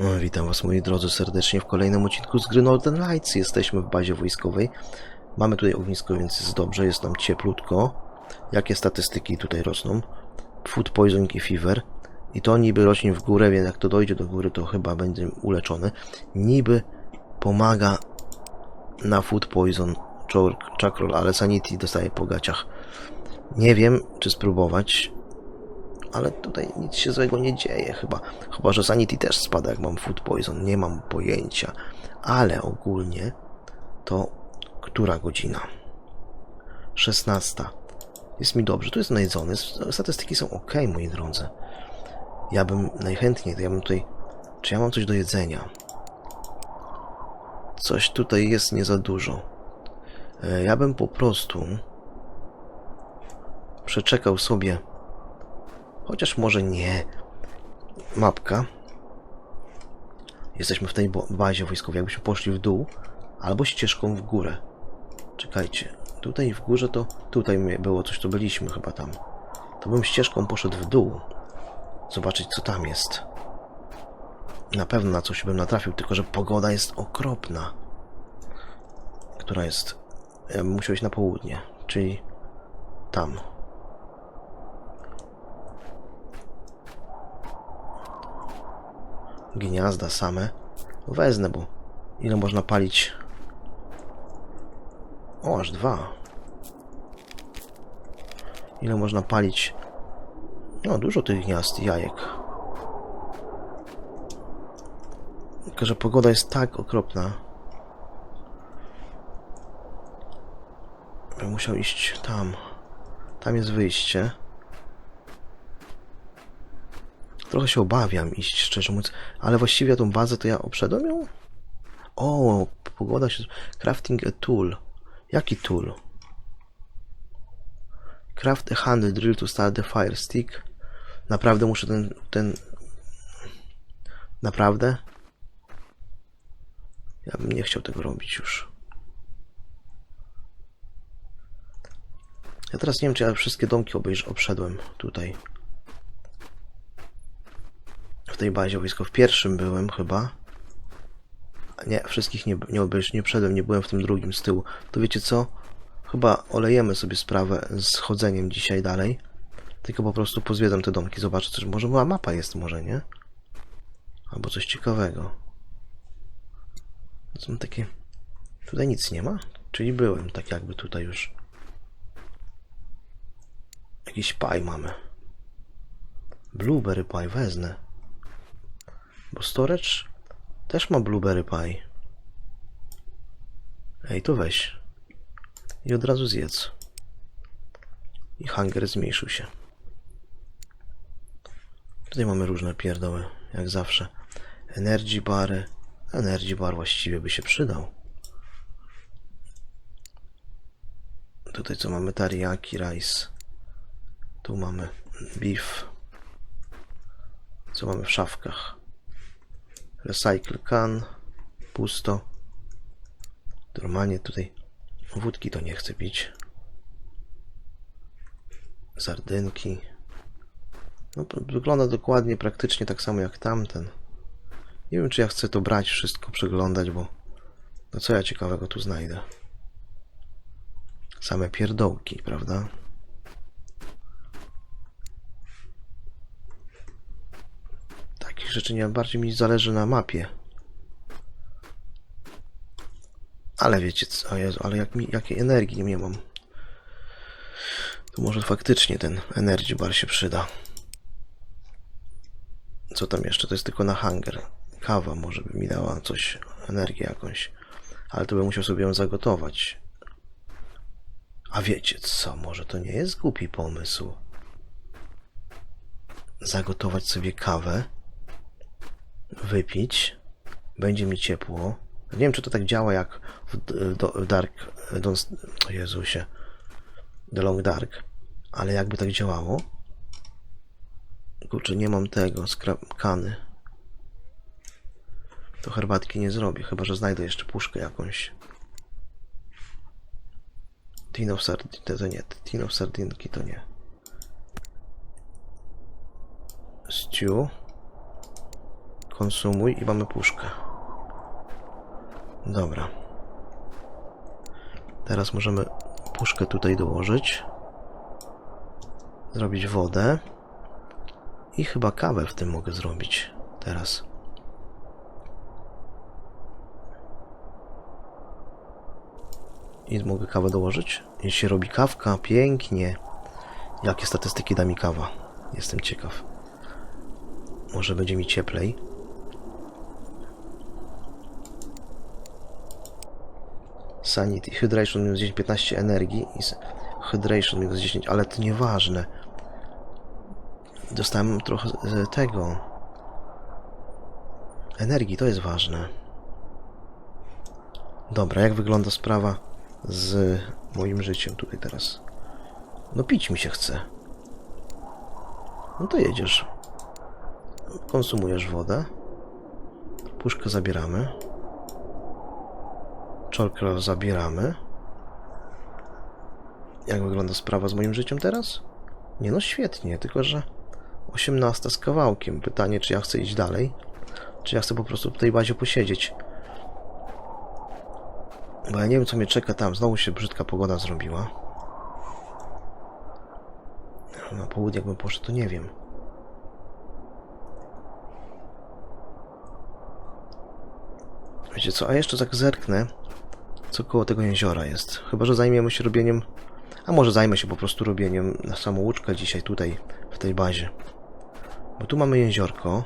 Witam Was moi drodzy serdecznie w kolejnym odcinku z gry Northern Lights. Jesteśmy w bazie wojskowej. Mamy tutaj ognisko, więc jest dobrze, jest nam cieplutko. Jakie statystyki tutaj rosną? Food poison i fever. I to niby rośnie w górę, więc jak to dojdzie do góry, to chyba będzie uleczony. Niby pomaga na food poison czakrol, ale sanity dostaje po gaciach. Nie wiem, czy spróbować ale tutaj nic się złego nie dzieje chyba. Chyba, że Sanity też spada jak mam Food Poison, nie mam pojęcia. Ale ogólnie to która godzina? 16. Jest mi dobrze, tu jest najedzony, statystyki są ok, moi drodzy. Ja bym najchętniej, to ja bym tutaj... Czy ja mam coś do jedzenia? Coś tutaj jest nie za dużo. E, Ja bym po prostu przeczekał sobie Chociaż może nie. Mapka. Jesteśmy w tej bazie wojskowej. Jakbyśmy poszli w dół, albo ścieżką w górę. Czekajcie. Tutaj w górze to... Tutaj było coś, to byliśmy chyba tam. To bym ścieżką poszedł w dół. Zobaczyć, co tam jest. Na pewno na coś bym natrafił, tylko że pogoda jest okropna. Która jest... Ja bym musiał iść na południe, czyli tam. Gniazda same. Wezmę, bo ile można palić? O, aż dwa. Ile można palić? No, dużo tych gniazd jajek. Tylko, że pogoda jest tak okropna. Bym musiał iść tam. Tam jest wyjście. Trochę się obawiam iść, szczerze mówiąc, ale właściwie tą bazę to ja obszedłem ją? O, pogoda się... Crafting a tool. Jaki tool? Craft a hand drill to start the fire stick. Naprawdę muszę ten... ten... Naprawdę? Ja bym nie chciał tego robić już. Ja teraz nie wiem, czy ja wszystkie domki obejrz obszedłem tutaj tej bazie wojsko. W pierwszym byłem chyba. Nie, wszystkich nie, nie obejrzę, nie przedłem, nie byłem w tym drugim z tyłu. To wiecie co? Chyba olejemy sobie sprawę z chodzeniem dzisiaj dalej. Tylko po prostu pozwiedzam te domki, zobaczę coś. Może była mapa jest, może nie? Albo coś ciekawego. To są takie... Tutaj nic nie ma? Czyli byłem tak jakby tutaj już. Jakiś paj mamy. Blueberry pie, wezmę. Bo storage też ma blueberry pie. Ej, to weź. I od razu zjedz. I hunger zmniejszył się. Tutaj mamy różne pierdoły, jak zawsze. Energy bary. Energy bar właściwie by się przydał. Tutaj co mamy? Teriyaki rice. Tu mamy beef. Co mamy w szafkach? Recycle can. Pusto. Normalnie tutaj wódki to nie chcę pić. Sardynki. No, wygląda dokładnie, praktycznie tak samo jak tamten. Nie wiem, czy ja chcę to brać, wszystko przeglądać, bo no co ja ciekawego tu znajdę? Same pierdołki, prawda? Takich rzeczy nie bardziej mi zależy na mapie. Ale wiecie co, Jezu, ale jak mi, jakiej energii nie mam. To może faktycznie ten energy bar się przyda. Co tam jeszcze? To jest tylko na hunger. Kawa może by mi dała coś, energię jakąś. Ale to bym musiał sobie ją zagotować. A wiecie co? Może to nie jest głupi pomysł. Zagotować sobie kawę wypić, będzie mi ciepło. Nie wiem, czy to tak działa jak w, do, Dark. Don't, o Jezusie. The Long Dark. Ale jakby tak działało. Kurczę, nie mam tego, skra- kany. To herbatki nie zrobię, chyba że znajdę jeszcze puszkę jakąś. Tin of sardin, to nie, tin of sardinki to nie. Stew. Konsumuj i mamy puszkę. Dobra. Teraz możemy puszkę tutaj dołożyć. Zrobić wodę. I chyba kawę w tym mogę zrobić. Teraz. I mogę kawę dołożyć? I się robi kawka. Pięknie. Jakie statystyki da mi kawa? Jestem ciekaw. Może będzie mi cieplej. Sanity, Hydration minus 10, 15 energii i Hydration minus 10, ale to nieważne. Dostałem trochę z tego. Energii, to jest ważne. Dobra, jak wygląda sprawa z moim życiem tutaj teraz? No pić mi się chce. No to jedziesz. Konsumujesz wodę. Puszkę zabieramy. Czorkę zabieramy. Jak wygląda sprawa z moim życiem teraz? Nie no, świetnie, tylko że 18 z kawałkiem. Pytanie, czy ja chcę iść dalej, czy ja chcę po prostu w tej bazie posiedzieć. Bo ja nie wiem, co mnie czeka tam. Znowu się brzydka pogoda zrobiła. Na południe jakbym poszedł, to nie wiem. Wiecie co, a jeszcze tak zerknę, co koło tego jeziora jest. Chyba, że zajmiemy się robieniem... A może zajmę się po prostu robieniem na dzisiaj tutaj, w tej bazie. Bo tu mamy jeziorko.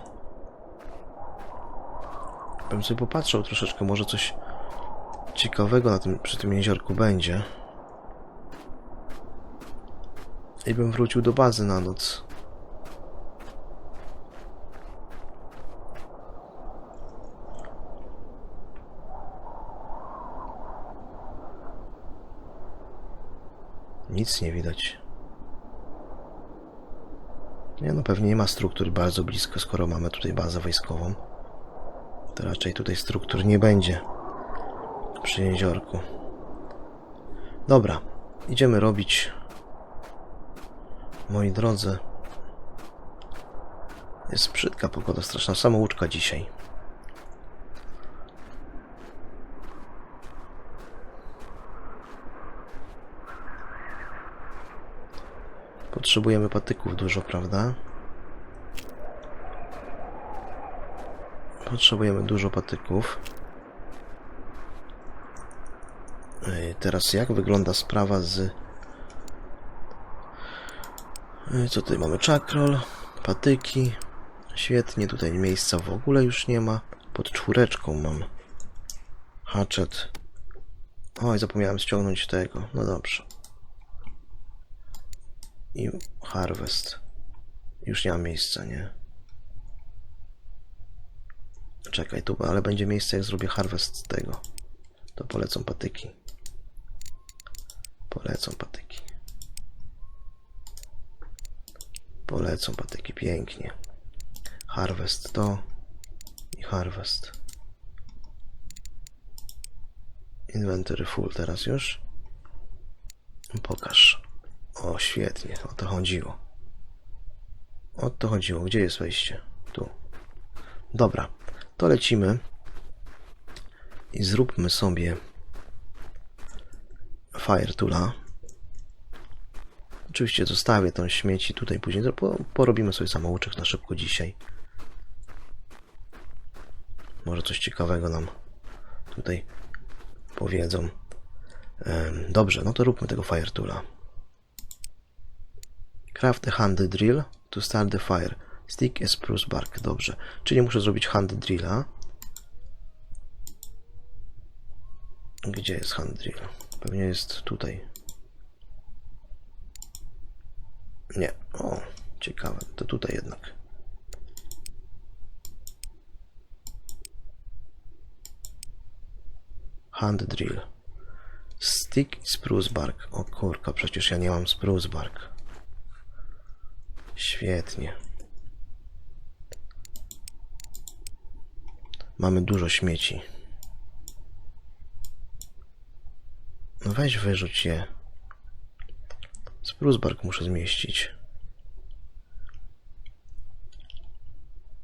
Bym sobie popatrzył troszeczkę, może coś ciekawego na tym, przy tym jeziorku będzie. I bym wrócił do bazy na noc. Nic nie widać. Nie no, pewnie nie ma struktur bardzo blisko, skoro mamy tutaj bazę wojskową. To raczej tutaj struktur nie będzie przy jeziorku. Dobra, idziemy robić. Moi drodzy, jest brzydka pogoda, straszna samouczka dzisiaj. Potrzebujemy patyków dużo, prawda? Potrzebujemy dużo patyków. Teraz jak wygląda sprawa z... Co tutaj mamy? Czakrol, patyki. Świetnie, tutaj miejsca w ogóle już nie ma. Pod czwóreczką mam. Hatchet. Oj, zapomniałem ściągnąć tego. No dobrze. I harvest. Już nie ma miejsca, nie? Czekaj, tu, ale będzie miejsce jak zrobię harvest tego. To polecą patyki. Polecą patyki. Polecą patyki, pięknie. Harvest to i harvest. Inventory full teraz już. Pokaż. O, świetnie, o to chodziło. O to chodziło. Gdzie jest wejście? Tu. Dobra, to lecimy i zróbmy sobie Fire Toola. Oczywiście zostawię tą śmieci tutaj później, po, porobimy sobie samouczek na szybko dzisiaj. Może coś ciekawego nam tutaj powiedzą. Dobrze, no to róbmy tego Fire Toola. Craft a hand drill to start the fire. Stick a spruce bark. Dobrze. Czyli muszę zrobić hand drilla. Gdzie jest hand drill? Pewnie jest tutaj. Nie. O, ciekawe. To tutaj jednak. Hand drill. Stick i spruce bark. O kurka, przecież ja nie mam spruce bark. Świetnie. Mamy dużo śmieci. No weź wyrzuć je. Spruce bark muszę zmieścić.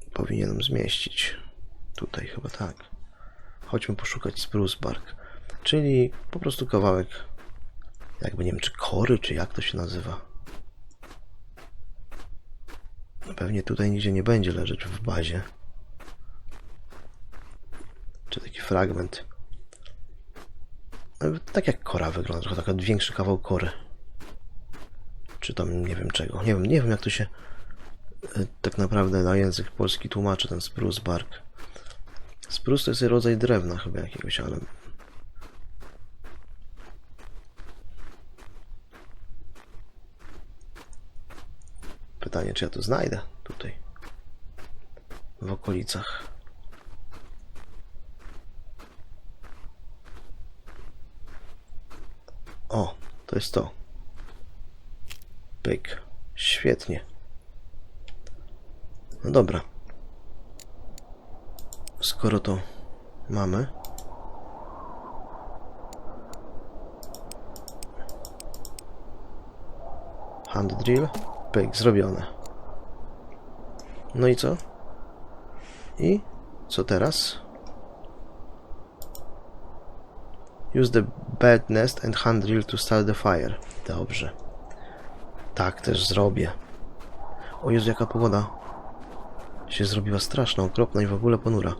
Powinien powinienem zmieścić. Tutaj chyba tak. Chodźmy poszukać spruce bark. Czyli po prostu kawałek, jakby nie wiem, czy kory, czy jak to się nazywa. No pewnie tutaj nigdzie nie będzie leżeć w bazie. Czy taki fragment. Tak jak kora wygląda, trochę taka większy kawał kory. Czy tam nie wiem czego. Nie wiem, nie wiem jak to się e, tak naprawdę na język polski tłumaczy ten spruce bark. Spruce to jest rodzaj drewna chyba jakiegoś, ale pytanie czy ja to znajdę tutaj w okolicach. O, to jest to. Pyk. Świetnie. No dobra. Skoro to mamy. Hand drill. Pyk, zrobione. No i co? I co teraz? Use the bed nest and hand drill to start the fire. Dobrze. Tak też zrobię. O Jezu, jaka pogoda się zrobiła straszna, okropna i w ogóle ponura.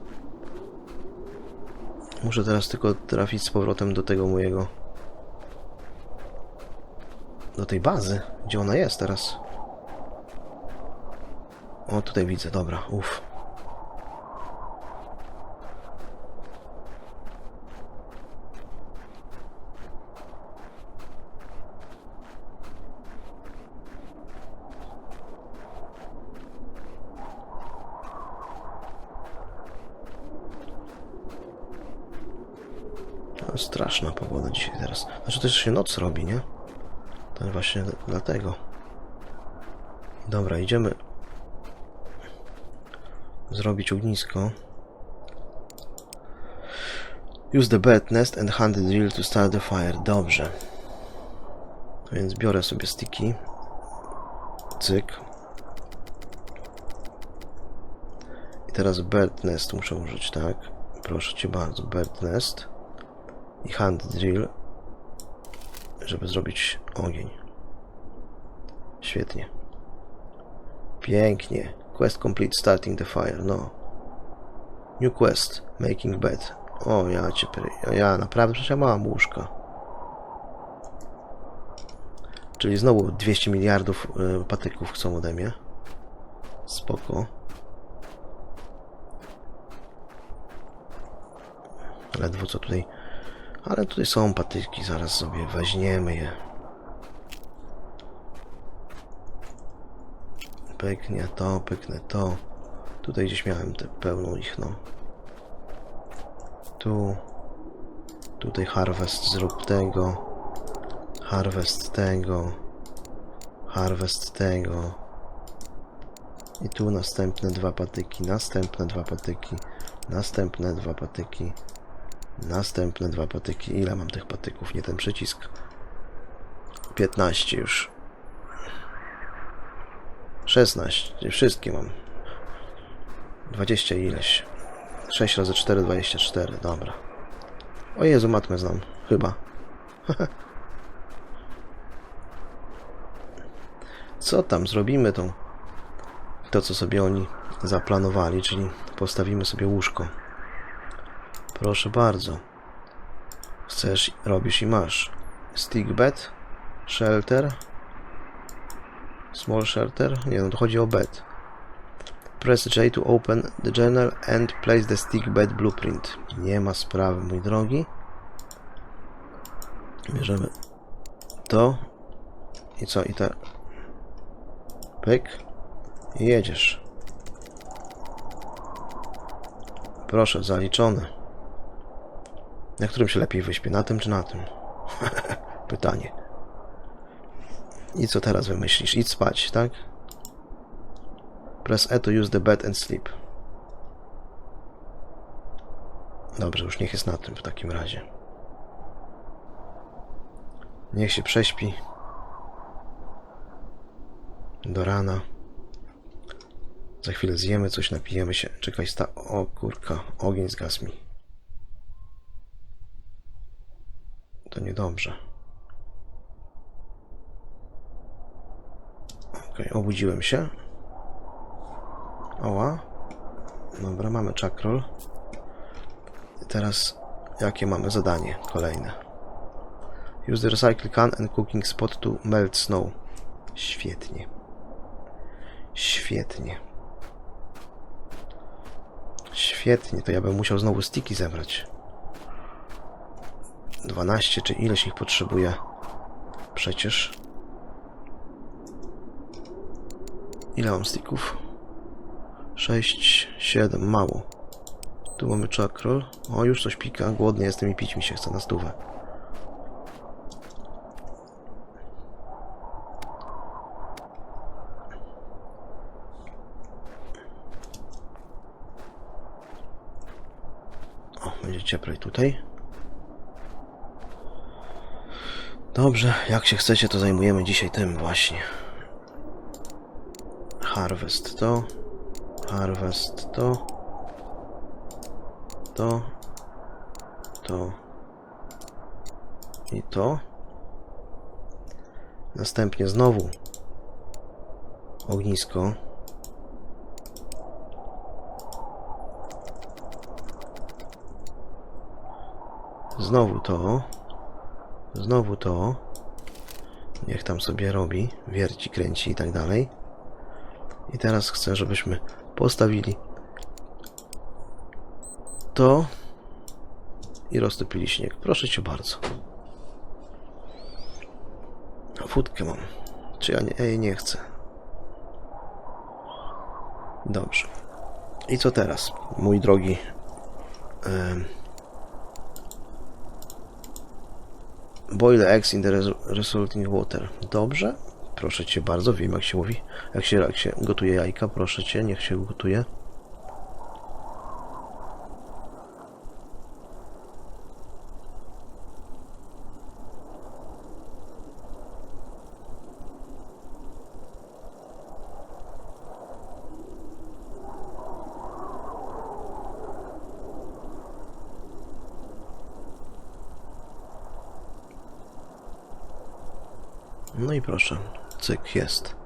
Muszę teraz tylko trafić z powrotem do tego mojego... Do tej bazy, gdzie ona jest teraz. O, tutaj widzę, dobra, uff. No, straszna pogoda dzisiaj teraz. Znaczy też się noc robi, nie? To właśnie dlatego. Dobra, idziemy zrobić ognisko. Use the bed nest and hand the drill to start the fire. Dobrze. Więc biorę sobie stiki. Cyk. I teraz bed nest muszę użyć, tak? Proszę cię bardzo, bed nest i hand drill, żeby zrobić ogień. Świetnie. Pięknie. Quest complete starting the fire. No. New quest. Making bed. O, ja cię... Ja naprawdę przecież ja mam łóżka. Czyli znowu 200 miliardów y, patyków chcą ode mnie. Spoko. Ledwo co tutaj... Ale tutaj są patyki, zaraz sobie weźmiemy je. Pyknie to, pyknę to. Tutaj gdzieś miałem te pełną ich, no. Tu. Tutaj harvest zrób tego. Harvest tego. Harvest tego. I tu następne dwa patyki, następne dwa patyki, następne dwa patyki, następne dwa patyki. Ile mam tych patyków? Nie ten przycisk. 15 już. 16. Wszystkie mam. 20 ileś. 6 razy 4, 24. Dobra. O Jezu, matmę znam. Chyba. Co tam? Zrobimy tą... To, co sobie oni zaplanowali, czyli postawimy sobie łóżko. Proszę bardzo. Chcesz, robisz i masz. Stick bed, shelter, Small shelter? Nie, no to chodzi o bed. Press J to open the journal and place the stick bed blueprint. Nie ma sprawy, mój drogi. Bierzemy to. I co? I te... Pyk. I jedziesz. Proszę, zaliczone. Na którym się lepiej wyśpię? Na tym czy na tym? Pytanie. I co teraz wymyślisz? Idź spać, tak? Press E to use the bed and sleep. Dobrze, już niech jest na tym w takim razie. Niech się prześpi. Do rana. Za chwilę zjemy coś, napijemy się. Czekaj, sta... O kurka, ogień zgasł mi. To niedobrze. Okej, obudziłem się. Oła. Dobra, mamy czakrol. I teraz jakie mamy zadanie kolejne? Use the recycle can and cooking spot to melt snow. Świetnie. Świetnie. Świetnie, to ja bym musiał znowu stiki zebrać. 12 czy ileś ich potrzebuję? Przecież. Ile mam sticków? 6, 7, mało. Tu mamy czakrol. O, już coś pika. Głodny jestem i pić mi się chce na stówę. O, będzie cieplej tutaj. Dobrze, jak się chcecie, to zajmujemy dzisiaj tym właśnie. Harvest to. Harvest to. To. To. I to. Następnie znowu ognisko. Znowu to. Znowu to. Niech tam sobie robi, wierci, kręci i tak dalej. I teraz chcę, żebyśmy postawili to i roztopili śnieg. Proszę cię bardzo. Wódkę mam. Czy ja nie, jej nie chcę? Dobrze. I co teraz, mój drogi? Boil eggs in the res- resulting water. Dobrze. Proszę cię bardzo, wiem jak się mówi. Jak się, jak się gotuje jajka, proszę cię, niech się gotuje. No i proszę, cyk, jest.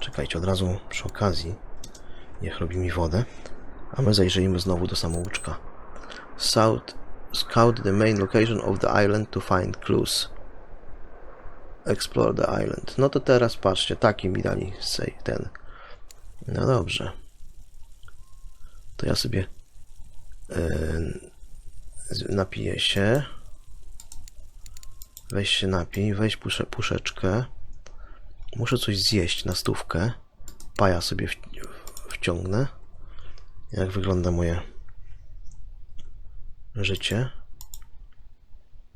Czekajcie, od razu przy okazji niech robi mi wodę, a my zajrzyjmy znowu do samouczka. South, scout the main location of the island to find clues. Explore the island. No to teraz patrzcie, taki mi dali sej ten. No dobrze. To ja sobie yy, napiję się. Weź się napij, weź pusze, puszeczkę. Muszę coś zjeść na stówkę. Paja sobie wciągnę. Jak wygląda moje życie.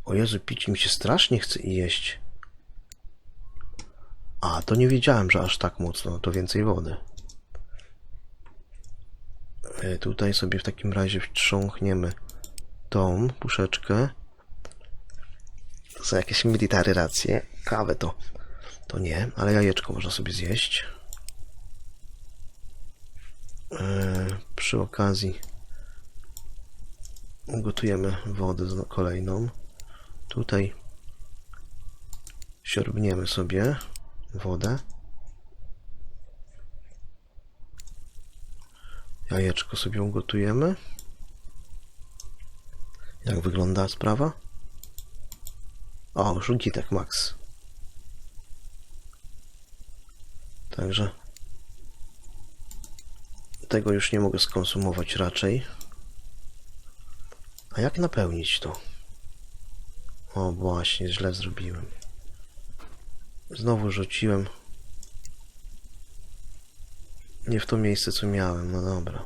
O Jezu, pić mi się strasznie chce i jeść. A, to nie wiedziałem, że aż tak mocno. To więcej wody. E, Tutaj sobie w takim razie wtrząchniemy tą puszeczkę. Są jakieś military racje. Kawę to, to nie, ale jajeczko można sobie zjeść. Eee, przy okazji ugotujemy wodę kolejną. Tutaj siorbniemy sobie wodę. Jajeczko sobie ugotujemy. Jak wygląda sprawa? O, żółkitek max. Także tego już nie mogę skonsumować raczej. A jak napełnić to? O, właśnie, źle zrobiłem. Znowu rzuciłem. Nie w to miejsce, co miałem. No dobra.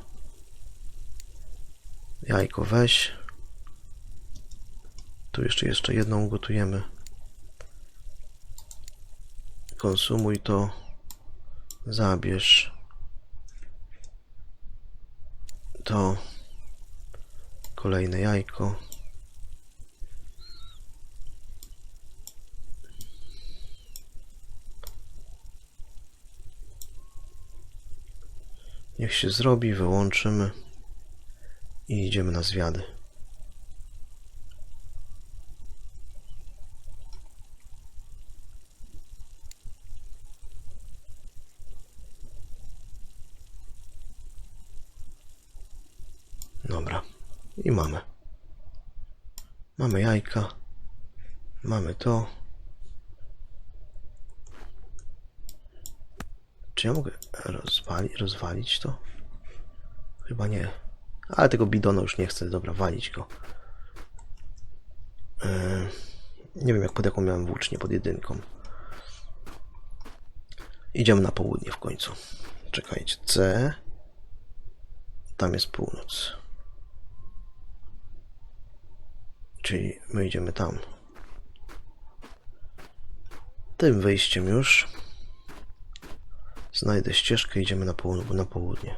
Jajko weź. Tu jeszcze jeszcze jedną gotujemy. Konsumuj to. Zabierz. To. Kolejne jajko. Niech się zrobi, wyłączymy i idziemy na zwiady. Dobra. I mamy. Mamy jajka. Mamy to. Czy ja mogę rozwali, rozwalić to? Chyba nie. Ale tego bidona już nie chcę. Dobra, walić go. Yy, nie wiem, jak pod jaką miałem włócznię, pod jedynką. Idziemy na południe w końcu. Czekajcie. C. Tam jest północ. Czyli my idziemy tam. Tym wyjściem już znajdę ścieżkę idziemy na, na południe.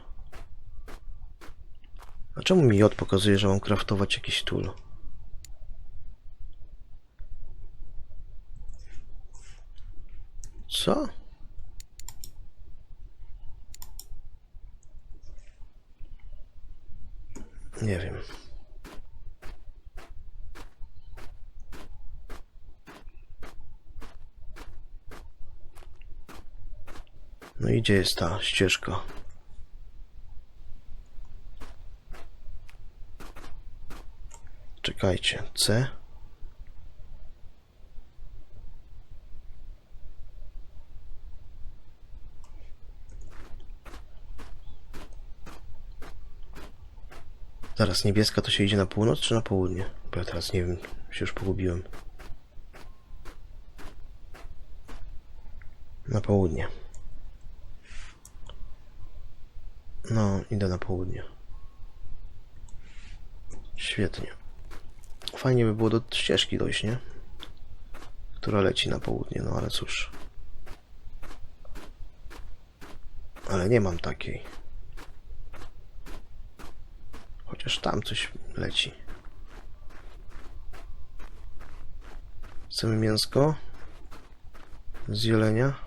A czemu mi J pokazuje, że mam kraftować jakiś tool? Co? Nie wiem. No i gdzie jest ta ścieżka? Czekajcie, C. Zaraz, niebieska to się idzie na północ czy na południe? Bo ja teraz nie wiem, się już pogubiłem. Na południe. No, idę na południe. Świetnie. Fajnie by było do ścieżki dojść, nie? Która leci na południe, no ale cóż. Ale nie mam takiej. Chociaż tam coś leci. Chcemy mięsko z jelenia.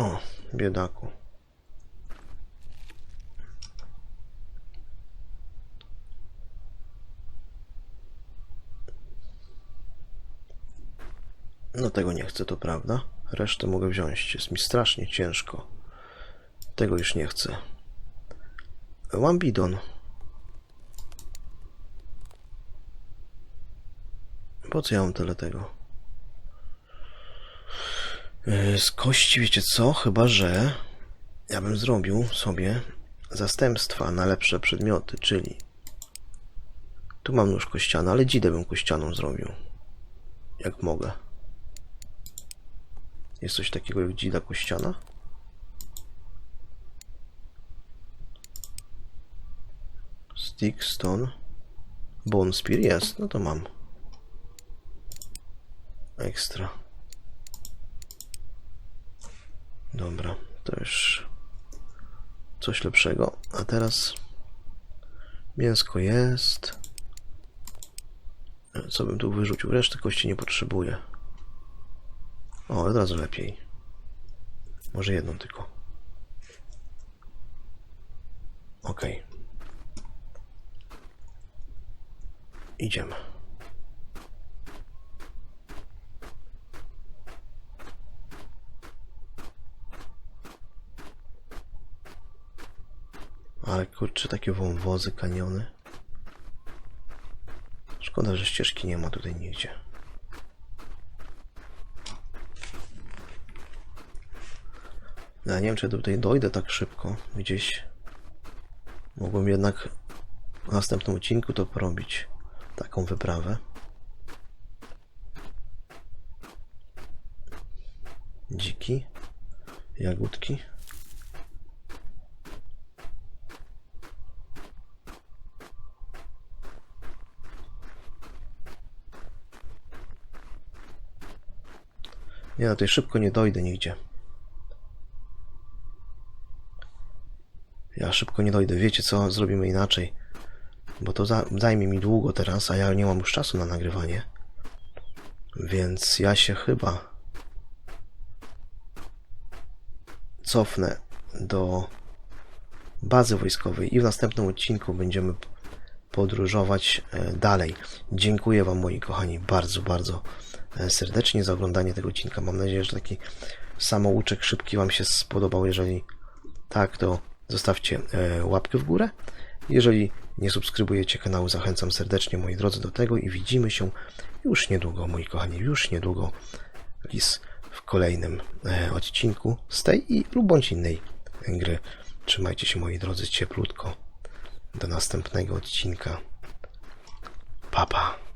O, biedaku. No tego nie chcę, to prawda. Resztę mogę wziąć. Jest mi strasznie ciężko. Tego już nie chcę. Mam bidon. Po co ja mam tyle tego? Yy, Z kości, wiecie co? Chyba, że ja bym zrobił sobie zastępstwa na lepsze przedmioty, czyli tu mam nóż kościany, ale dzidę bym kościaną zrobił. Jak mogę. Jest coś takiego jak dzida kościana? Stick, stone, bone spear jest, no to mam. Ekstra. Dobra, to już coś lepszego. A teraz mięsko jest. Co bym tu wyrzucił? Reszty kości nie potrzebuję. O, od razu lepiej. Może jedną tylko. Ok. Idziemy. Ale kurczę, takie wąwozy, kaniony. Szkoda, że ścieżki nie ma tutaj nigdzie. Ja nie wiem, czy tutaj dojdę tak szybko. Gdzieś mogłem jednak w następnym odcinku to porobić. Taką wyprawę. Dziki. Jagódki. No, tutaj szybko nie dojdę nigdzie. Ja szybko nie dojdę. Wiecie co? Zrobimy inaczej. Bo to za zajmie mi długo teraz, a ja nie mam już czasu na nagrywanie. Więc ja się chyba cofnę do bazy wojskowej i w następnym odcinku będziemy podróżować e, dalej. Dziękuję Wam, moi kochani, bardzo, bardzo serdecznie za oglądanie tego odcinka. Mam nadzieję, że taki samouczek szybki Wam się spodobał. Jeżeli tak, to zostawcie e, łapkę w górę. Jeżeli nie subskrybujecie kanału, zachęcam serdecznie, moi drodzy, do tego i widzimy się już niedługo, moi kochani, już niedługo lis w kolejnym e, odcinku z tej i lub bądź innej gry. Trzymajcie się, moi drodzy, cieplutko. Do następnego odcinka. Papa. Pa.